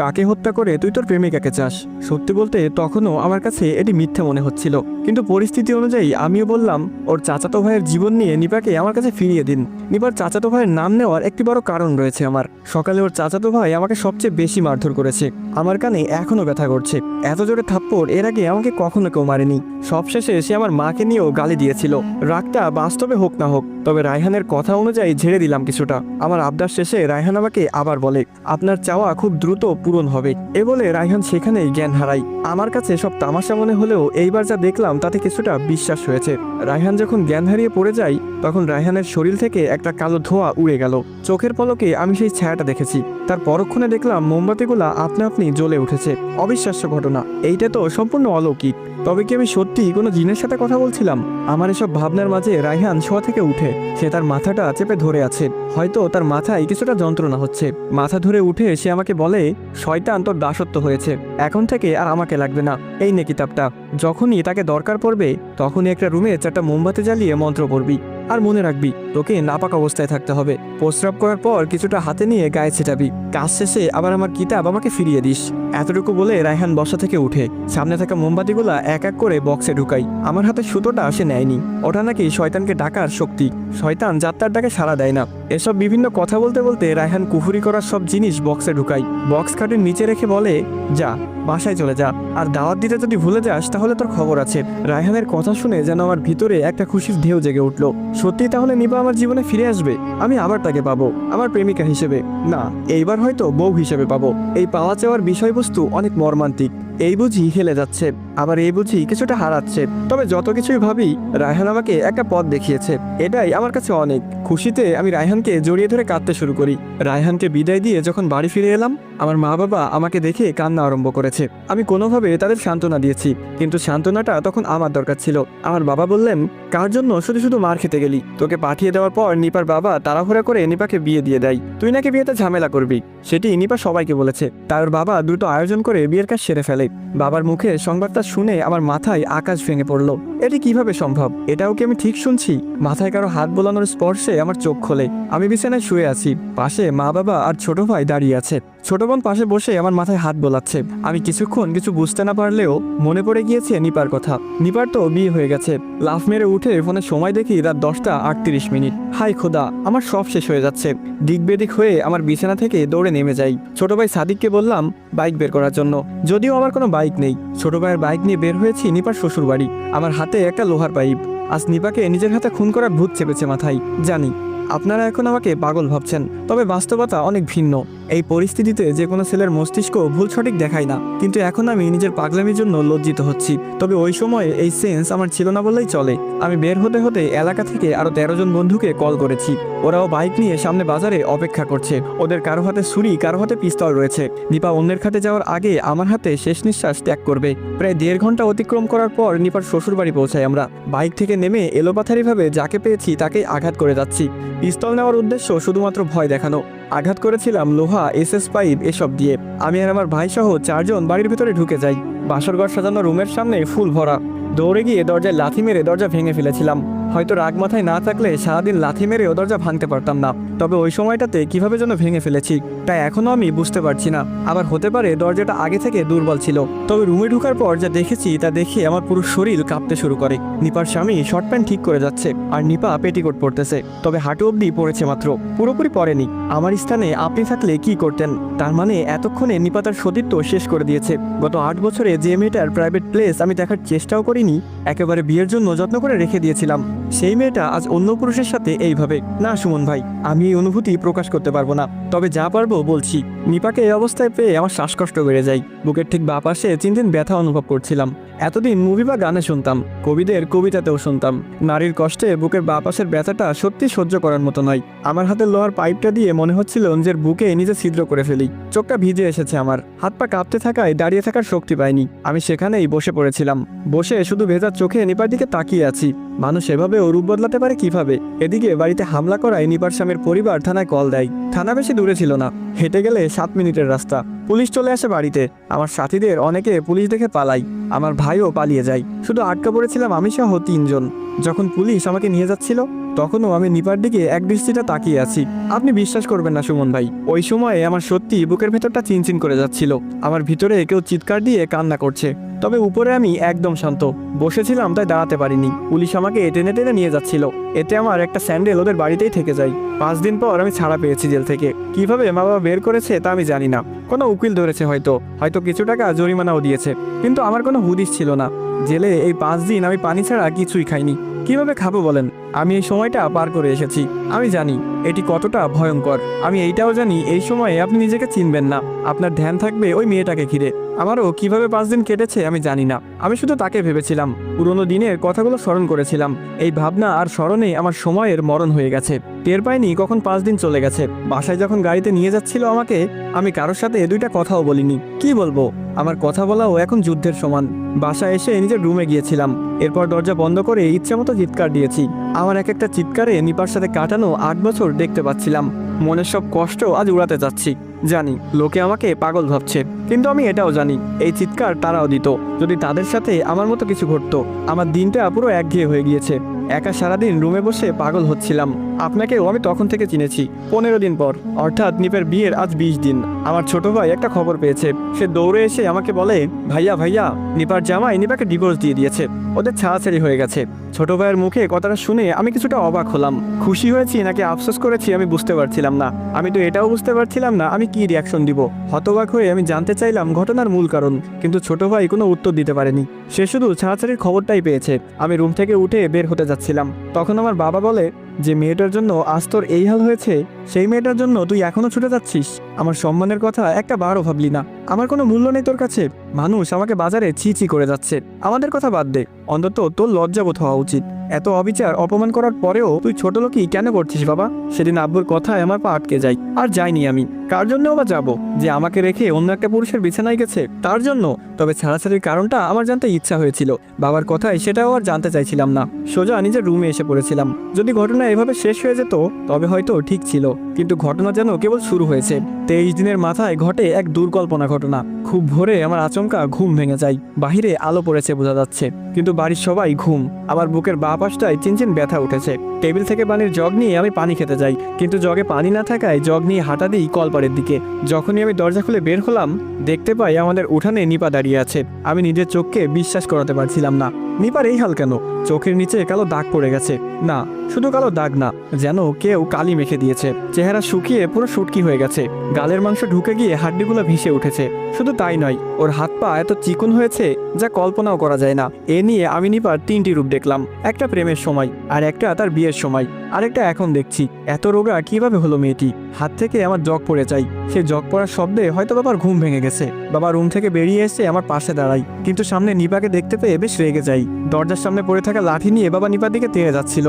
কাকে হত্যা করে তুই তোর প্রেমিকাকে চাস? সত্যি বলতে তখনও আমার কাছে এটি মিথ্যে মনে হচ্ছিল। কিন্তু পরিস্থিতি অনুযায়ী আমিও বললাম, ওর চাচাতো ভাইয়ের জীবন নিয়ে নিপাকে আমার কাছে ফিরিয়ে দিন। নিপার চাচাতো ভাইয়ের নাম নেওয়ার একটি বড় কারণ রয়েছে আমার। সকালে ওর চাচাতো ভাই আমাকে সবচেয়ে বেশি মারধর করেছে। আমার কানে এখনও ব্যথা করছে। এত জোরে থাপ্পড় এর আগে আমাকে কখনো কেউ মারেনি। সবশেষে সে আমার মাকে নিয়েও গালি দিয়েছিল। রাগটা বাস্তবে হোক না হোক, তবে রায়হানের কথা অনুযায়ী ঝেড়ে দিলাম কিছুটা। আমার আবদার শেষে রায়হান আমাকে আবার বলে, আপনার চাওয়া খুব দ্রুত পূরণ হবে। এ বলে রায়হান সেখানেই জ্ঞান হারাই আমার কাছে সব তামাশা মনে হলেও এইবার যা দেখলাম, তাতে কিছুটা বিশ্বাস হয়েছে। রায়হান যখন জ্ঞান হারিয়ে পড়ে যায়, তখন রায়হানের শরীর থেকে একটা কালো ধোঁয়া উড়ে গেল। চোখের পলকে আমি সেই ছায়াটা দেখেছি। তার পরক্ষণে দেখলাম মোমবাতিগুলা আপনা আপনি জ্বলে উঠেছে। অবিশ্বাস্য ঘটনা। এইটা তো সম্পূর্ণ অলৌকিক। তবে কি আমি সত্যি কোনো জিনের সাথে কথা বলছিলাম? আমার এসব ভাবনার মাঝে রায়হান শোয়া থেকে উঠে। সে তার মাথাটা চেপে ধরে আছে। হয়তো তার মাথায় কিছুটা যন্ত্রণা হচ্ছে। মাথা ধরে উঠে সে আমাকে বলে শয়তান তোর দাসত্ব হয়েছে। এখন থেকে আর আমাকে লাগবে না। এই নে কিতাবটা যখনই তাকে দরকার পড়বে, তখনই একটা রুমে চারটা মোমবাতি জ্বালিয়ে মন্ত্র পড়বি। আর মনে রাখবি, তোকে নাপাক অবস্থায় থাকতে হবে। প্রস্রাব করার পর কিছুটা হাতে নিয়ে গায়ে ছেটাবি। কাজ শেষে আবার আমার কিতাব আমাকে ফিরিয়ে দিস। এতটুকু বলে রায়হান বসা থেকে উঠে। সামনে থাকা মোমবাতিগুলা এক এক করে বক্সে ঢুকাই। আমার হাতে সুতোটা সে নেয়নি। ওটা নাকি শয়তানকে ডাকার শক্তি। শয়তান যাত্রার ডাকে সাড়া দেয় না। এসব বিভিন্ন কথা বলতে বলতে রায়হান কুফুরি করার সব জিনিস বক্সে ঢুকাই। বক্স কাটির নিচে রেখে বলে, যা। বাসায় চলে যা। আর দাওয়াত দিতে যদি ভুলে যাস, তাহলে তোর খবর আছে। রায়হানের কথা শুনে যেন আমার ভিতরে একটা খুশির ঢেউ জেগে উঠল। সত্যি তাহলে নিবা আমার জীবনে ফিরে আসবে? আমি আবার তাকে পাবো, আমার প্রেমিকা হিসেবে। না, এইবার হয়তো বউ হিসেবে পাবো। এই পাওয়া চাওয়ার বিষয়বস্তু অনেক মর্মান্তিক। এই বুঝি হেলে যাচ্ছে। আবার এই বুঝি কিছুটা হারাচ্ছে। তবে যত কিছুই ভাবি, রায়হান আমাকে একটা পথ দেখিয়েছে। এটাই আমার কাছে অনেক। খুশিতে আমি রায়হানকে জড়িয়ে ধরে কাঁদতে শুরু করি। রায়হানকে বিদায় দিয়ে যখন বাড়ি ফিরে এলাম, আমার মা বাবা আমাকে দেখে কান্না আরম্ভ করেছে। আমি কোনোভাবে তাদের সান্ত্বনা দিয়েছি, কিন্তু সান্ত্বনাটা তখন আমার দরকার ছিল। আমার বাবা বললেন, কার জন্য শুধু শুধু মার খেতে গেলি? তোকে পাঠিয়ে দেওয়ার পর নিপার বাবা তাড়াহুড়া করে নিপাকে বিয়ে দিয়ে দেয়। তুই নাকি বিয়েতে ঝামেলা করবি? সেটি নিপা সবাইকে বলেছে। তার বাবা দ্রুত আয়োজন করে বিয়ের কাজ সেরে ফেলে। বাবার মুখে সংবাদটা শুনে আমার মাথায় আকাশ ভেঙে পড়ল। এটি কীভাবে সম্ভব? এটাও কি আমি ঠিক শুনছি? মাথায় কারও হাত বোলানোর স্পর্শে আমার চোখ খোলে। আমি বিছানায় শুয়ে আছি। পাশে মা বাবা আর ছোট ভাই দাঁড়িয়ে আছে। ছোট বোন পাশে বসে আমার মাথায় হাত বোলাচ্ছে। আমি কিছুক্ষণ কিছু বুঝতে না পারলেও মনে পড়ে গিয়েছে নিপার কথা। নিপার তো বিয়ে হয়ে গেছে। লাফ মেরে উঠে ফোনে সময় দেখি রাত দশটা আটত্রিশ মিনিট। হাই খোদা, আমার সব শেষ হয়ে যাচ্ছে। দিক বেদিক হয়ে আমার বিছানা থেকে দৌড়ে নেমে যাই। ছোট ভাই সাদিককে বললাম বাইক বের করার জন্য। যদিও আমার কোনো বাইক নেই। ছোট ভাইয়ের বাইক নিয়ে বের হয়েছি নিপার শ্বশুর বাড়ি আমার হাতে একটা লোহার পাইপ। আজ নিপাকে নিজের হাতে খুন করার ভূত চেপেছে মাথায়। জানি, আপনারা এখন আমাকে পাগল ভাবছেন, তবে বাস্তবতা অনেক ভিন্ন। এই পরিস্থিতিতে যে কোনো ছেলের মস্তিষ্ক ভুল সঠিক দেখায় না। কিন্তু এখন আমি নিজের পাগলামির জন্য লজ্জিত হচ্ছি। তবে ওই সময়ে এই সেন্স আমার ছিল না বললেই চলে। আমি বের হতে হতে এলাকা থেকে আরও তেরো জন বন্ধুকে কল করেছি। ওরাও বাইক নিয়ে সামনে বাজারে অপেক্ষা করছে। ওদের কারও হাতে ছুরি, কারও হাতে পিস্তল রয়েছে। নিপা অন্যের খাতে যাওয়ার আগে আমার হাতে শেষ নিঃশ্বাস ত্যাগ করবে। প্রায় দেড় ঘণ্টা অতিক্রম করার পর নিপার শ্বশুর বাড়ি পৌঁছাই আমরা। বাইক থেকে নেমে এলোপাথারিভাবে যাকে পেয়েছি তাকেই আঘাত করে যাচ্ছি। পিস্তল নেওয়ার উদ্দেশ্য শুধুমাত্র ভয় দেখানো। আঘাত করেছিলাম, লোহা এস এস পাইপ, এসব দিয়ে। আমি আর আমার ভাইসহ চারজন বাড়ির ভিতরে ঢুকে যাই। বাসরঘর সাজানো রুমের সামনে ফুল ভরা। দৌড়ে গিয়ে দরজায় লাথি মেরে দরজা ভেঙে ফেলেছিলাম। হয়তো রাগ মাথায় না থাকলে সারাদিন লাথি মেরেও দরজা ভাঙতে পারতাম না। তবে ওই সময়টাতে কীভাবে যেন ভেঙে ফেলেছি, তাই এখনও আমি বুঝতে পারছি না। আবার হতে পারে দরজাটা আগে থেকে দুর্বল ছিল। তবে রুমে ঢুকার পর যা দেখেছি, তা দেখে আমার পুরো শরীর কাঁপতে শুরু করে। নিপার স্বামী শর্ট প্যান্ট ঠিক করে যাচ্ছে, আর নিপা পেটিকোট পরতেছে। তবে হাঁটু অবধি পড়েছে মাত্র। পুরোপুরি পড়েনি আমার স্থানে আপনি থাকলে কি করতেন? তার মানে এতক্ষণে নিপা তার সতীত্ব শেষ করে দিয়েছে। গত আট বছরে যে মেয়েটার প্রাইভেট প্লেস আমি দেখার চেষ্টাও করিনি, একেবারে বিয়ের জন্য যত্ন করে রেখে দিয়েছিলাম। সেই মেয়েটা আজ অন্য পুরুষের সাথে এইভাবে, না, সুমন ভাই, আমি এই অনুভূতি প্রকাশ করতে পারব না। তবে যা পারব বলছি। নিপাকে এই অবস্থায় পেয়ে আমার শ্বাসকষ্ট বেড়ে যায়। বুকের ঠিক বা পাশে চিনচিন ব্যথা অনুভব করছিলাম। এতদিন মুভি বা গানে শুনতাম, কবিদের কবিতাতেও শুনতাম। নারীর কষ্টে বুকের বা পাশের ব্যথাটা সত্যি সহ্য করার মতো নয়। আমার হাতে লোহার পাইপটা দিয়ে মনে হচ্ছিল নিজের বুকে নিজে ছিদ্র করে ফেলি। চোখটা ভিজে এসেছে আমার। হাত পা কাঁপতে থাকায় দাঁড়িয়ে থাকার শক্তি পাইনি। আমি সেখানেই বসে পড়েছিলাম। বসে শুধু ভেজার চোখে নিপার দিকে তাকিয়ে আছি। মানুষ এভাবে অরূপ বদলাতে পারে কীভাবে? এদিকে বাড়িতে হামলা করায় নিপার স্বামীর পরিবার থানায় কল দেয়। থানা বেশি দূরে ছিল না। হেঁটে গেলে সাত মিনিটের রাস্তা। পুলিশ চলে আসে বাড়িতে। আমার সাথীদের অনেকে পুলিশ দেখে পালাই আমার ভাইও পালিয়ে যায়। শুধু আটকা পড়েছিলাম আমি সহ তিনজন। যখন পুলিশ আমাকে নিয়ে যাচ্ছিল তখনও আমি নিপার দিকে এক দৃষ্টিটা তাকিয়ে আছি। আপনি বিশ্বাস করবেন না, সুমন ভাই। ওই সময়ে আমার সত্যি বুকের ভেতরটা চিনচিন করে যাচ্ছিল। আমার ভিতরে কেউ চিৎকার দিয়ে কান্না করছে। তবে উপরে আমি একদম শান্ত। বসেছিলাম, তাই দাঁড়াতে পারিনি। পুলিশ আমাকে টেনে টেনে নিয়ে যাচ্ছিল। এতে আমার একটা স্যান্ডেল ওদের বাড়িতেই থেকে যায়। পাঁচ দিন পর আমি ছাড়া পেয়েছি জেল থেকে। কীভাবে মা বাবা বের করেছে তা আমি জানি না। কোনো উকিল ধরেছে হয়তো। হয়তো কিছু টাকা জরিমানাও দিয়েছে। কিন্তু আমার কোনো হুদিস ছিল না। জেলে এই পাঁচ দিন আমি পানি ছাড়া কিছুই খাইনি। কীভাবে খাব বলেন? আমি এই সময়টা পার করে এসেছি। আমি জানি এটি কতটা ভয়ঙ্কর। আমি এইটাও জানি এই সময়ে আপনি নিজেকে চিনবেন না। আপনার ধ্যান থাকবে ওই মেয়েটাকে ঘিরে। আমারও কীভাবে পাঁচ দিন কেটেছে আমি জানি না। আমি শুধু তাকে ভেবেছিলাম। পুরোনো দিনের কথাগুলো স্মরণ করেছিলাম। এই ভাবনা আর স্মরণে আমার সময়ের মরণ হয়ে গেছে। টের পাইনি কখন পাঁচ দিন চলে গেছে। বাসায় যখন গাড়িতে নিয়ে যাচ্ছিল আমাকে, আমি কারোর সাথে দুইটা কথাও বলিনি। কি বলব? আমার কথা বলাও এখন যুদ্ধের সমান। বাসায় এসে নিজের রুমে গিয়েছিলাম। এরপর দরজা বন্ধ করে ইচ্ছে মতো চিৎকার দিয়েছি। আমার এক একটা চিৎকারে নিপার সাথে কাটানো আট বছর দেখতে পাচ্ছিলাম। মনের সব কষ্ট আজ উড়াতে যাচ্ছি। জানি, লোকে আমাকে পাগল ভাবছে, কিন্তু আমি এটাও জানি, এই চিৎকার তারাও দিত। যদি তাদের সাথে আমার মতো কিছু ঘটতো, আমার দিনটা পুরো একঘেয়ে হয়ে গিয়েছে। একা সারাদিন রুমে বসে পাগল হচ্ছিলাম। আপনাকেও আমি তখন থেকে চিনেছি, পনেরো দিন পর। অর্থাৎ নিপের বিয়ের আজ বিশ দিন। আমার ছোট ভাই একটা খবর পেয়েছে। সে দৌড়ে এসে আমাকে বলে, ভাইয়া ভাইয়া, নিপার জামাই নিপাকে ডিভোর্স দিয়ে দিয়েছে। ওদের ছাড়াছাড়ি হয়ে গেছে। ছোট ভাইয়ের মুখে কথাটা শুনে আমি কিছুটা অবাক হলাম। খুশি হয়েছি নাকি আফসোস করেছি আমি বুঝতে পারছিলাম না। আমি তো এটাও বুঝতে পারছিলাম না আমি কি রিয়াকশন দিব। হতবাক হয়ে আমি জানতে চাইলাম ঘটনার মূল কারণ, কিন্তু ছোট ভাই কোনো উত্তর দিতে পারেনি। সে শুধু ছাড়াছাড়ির খবরটাই পেয়েছে। আমি রুম থেকে উঠে বের হতে যাচ্ছিলাম। তখন আমার বাবা বলে যে মেয়েটার জন্য আস্তর এই হাল হয়েছে সেই মেয়েটার জন্য তুই এখনও ছুটে যাচ্ছিস? আমার সম্মানের কথা একটা বারও ভাবলি না। আমার কোনো মূল্য নেই তোর কাছে। মানুষ আমাকে বাজারে ছি ছি করে যাচ্ছে। আমাদের কথা বাদ দে। অন্তত তোর লজ্জাবোধ হওয়া উচিত। এত অবিচার, অপমান করার পরেও তুই ছোট লোকই কেন করছিস বাবা? সেদিন আব্বুর কথায় আমার পা আটকে যাই আর যাইনি আমি। কার জন্যও বা যাব? যে আমাকে রেখে অন্য একটা পুরুষের বিছানায় গেছে, তার জন্য? তবে ছাড়াছাড়ির কারণটা আমার জানতে ইচ্ছা হয়েছিল। বাবার কথায় সেটাও আর জানতে চাইছিলাম না। সোজা নিজের রুমে এসে পড়েছিলাম। যদি ঘটনা এভাবে শেষ হয়ে যেত, তবে হয়তো ঠিক ছিল। কিন্তু ঘটনা যেন কেবল শুরু হয়েছে। তেইশ দিনের মাথায় ঘটে এক দুর্কল্পনা ঘটনা। খুব ভোরে আমার আচমকা ঘুম ভেঙে যায়। বাহিরে আলো পড়েছে বোঝা যাচ্ছে। কিন্তু বাড়ির সবাই ঘুম। আমার বুকের বা পাশটায় চিনচিন ব্যথা উঠেছে। টেবিল থেকে পানির জগ নিয়ে আমি পানি খেতে যাই। কিন্তু জগে পানি না থাকায় জগ নিয়ে হাঁটা দিই কলপাড়ের দিকে। যখনই আমি দরজা খুলে বের হলাম, দেখতে পাই আমাদের উঠানে নিপা দাঁড়িয়ে আছে। আমি নিজের চোখকে বিশ্বাস করাতে পারছিলাম না। নিপার এই হাল কেন? চোখের নিচে কালো দাগ পড়ে গেছে। না, শুধু কালো দাগ না, যেন কেউ কালি মেখে দিয়েছে। চেহারা শুকিয়ে পুরো শুটকি হয়ে গেছে। গালের মাংস ঢুকে গিয়ে হাড্ডিগুলো ভেসে উঠেছে। শুধু তাই নয়, ওর হাত পা এত চিকন হয়েছে যা কল্পনাও করা যায় না। এ নিয়ে আমি নিপার তিনটি রূপ দেখলাম, একটা প্রেমের সময় আর একটা তার বিয়ের সময়। আরেকটা এখন দেখছি, এত রোগা কীভাবে হলো মেয়েটি? হাত থেকে আমার জগ পড়ে চাই সে জগ পড়ার শব্দে হয়তো বাবার ঘুম ভেঙে গেছে। বাবা রুম থেকে বেরিয়ে এসে আমার পাশে দাঁড়াই কিন্তু সামনে নিপাকে দেখতে পেয়ে বেশ রেগে যাই দরজার সামনে পড়ে থাকা লাঠি নিয়ে বাবা নিপার দিকে তেড়ে যাচ্ছিল।